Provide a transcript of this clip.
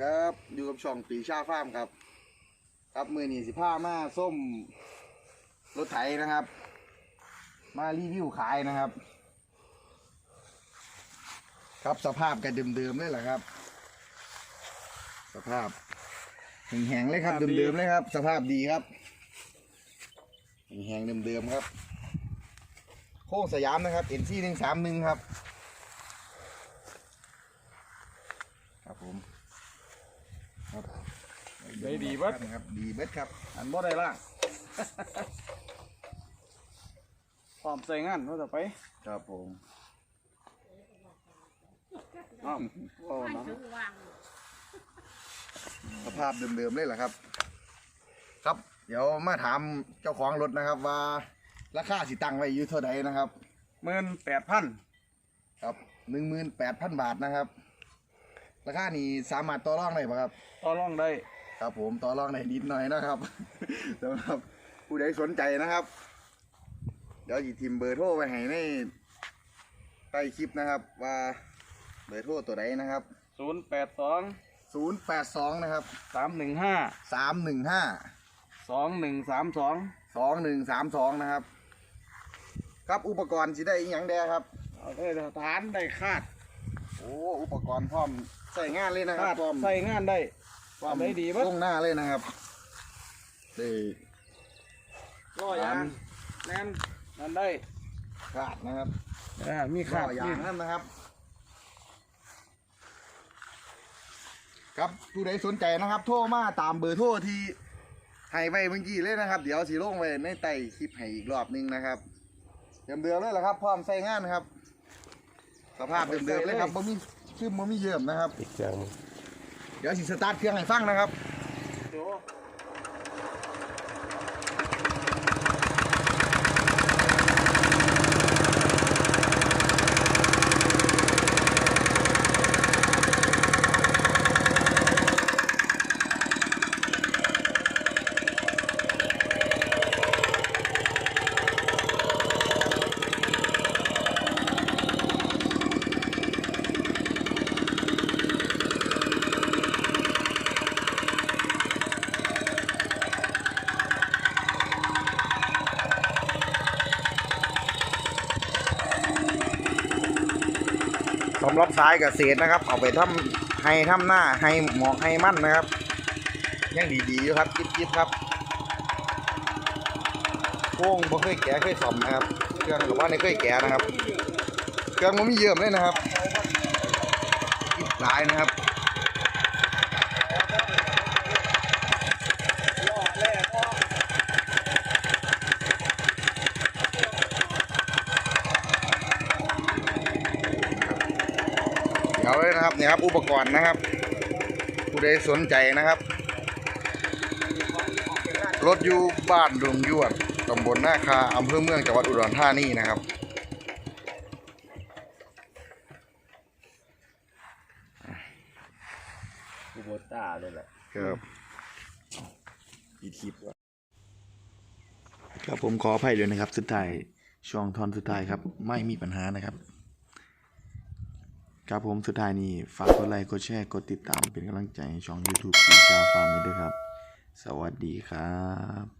ครับ อยู่กับช่องปีชาฟาร์มครับ ครับมือนี่สิผ้ามาส้มรถไถนะครับ มารีวิวขายนะครับ ครับสภาพกันเดิมๆเลยแหละครับ สภาพแห้งๆเลยครับสภาพดีเดิมๆเลยครับ สภาพดีครับแห้งๆเดิมๆครับ โค้งสยามนะครับ NC หนึ่งสามหนึ่งครับครับผมครับ ได้ดีเบิด ครับดีเบิดครับอันบ่ได้ล่างพร้อมใส่งานว่าจะไปครับผมอ้าวโอ้นะสภาพเดิมๆเลยเหรอครับ ครับ เดี๋ยวมาถามเจ้าของรถนะครับ ว่า ราคาสิตั้งไว้อยู่เท่าใดนะครับ หมื่นแปดพันครับหนึ่งหมื่นแปดพันบาทนะครับ ราคานี้สามารถต่อรองได้ปะครับ ต่อรองได้ ครับผมต่อรองได้นิดหน่อยนะครับสำหรับผู้ใดสนใจนะครับ เดี๋ยวจีทิมเบอร์โทรไว้ให้ในใต้คลิปนะครับว่าเบอร์โทรตัวใดนะครับ ศูนย์แปดสอง082นะครับสามหนึ่งห้า315 สองหนึ่งสามสอง2132นะครับ ครับอุปกรณ์สิได้อีหยังแดครับ เอาได้ฐานได้คาดโอ้อุปกรณ์พร้อมใส่งานเลยนะคคารัดบพร้อมใส่งานได้ค วามได้ดีเบิดลงหน้าเลยนะครับได้ล้อยางแน่นนั่นได้ขาดนะครับอ่ามีข้คาดอย่างนั้นนะครับ ครับผู้ใดสนใจนะครับ โทรมาตามเบอร์โทรที่ให้ไว้เมื่อกี้เลยนะครับ เดี๋ยวสีลงไว้ในใต้คลิปให้อีกรอบหนึงนะครับเดิมเดิมๆเลยแหละครับ พร้อมใส่งานนะครับ สภาพเดิมเดิมๆเลยครับบ่มีชื่อบ่มีเยิ่มนะครับอีกอย่างหนึ่ง เดี๋ยวสิสตาร์ทเครื่องให้ฟังนะครับ สำหรับสายเกษตรนะครับ เอาไปทำให้ทำหน้าให้หมอกให้มั่นนะครับ ยังดีๆอยู่ครับจิ๊บๆครับโค้งบ่เคยแก่เคยสอมนะครับเครื่องกับว่าในเคยแก่นะครับเครื่องมันมีเยิ่มเลยนะครับจิ๊บหลายนะครับ ล้อแรกอ้อ เดี๋ ยวเลยนะครับเนี่ยครับอุปกรณ์นะครับผู้ใดสนใจนะครับ รถอยู่บ้านดงยวดตำบลนาคาอำเภอเมืองจังหวัดอุดรธานีนะครับกูโบต้าเลยแหละครับอีทิปครับผมขออภัยด้วยนะครับ สุดท้ายช่วงทอนสุดท้ายครับ ไม่มีปัญหานะครับ ครับผมสุดท้ายนี้ฝากกดไลค์กดแชร์กดติดตามเป็นกำลังใจให้ช่อง YouTube ปีชาฟาร์มด้วยครับ สวัสดีครับ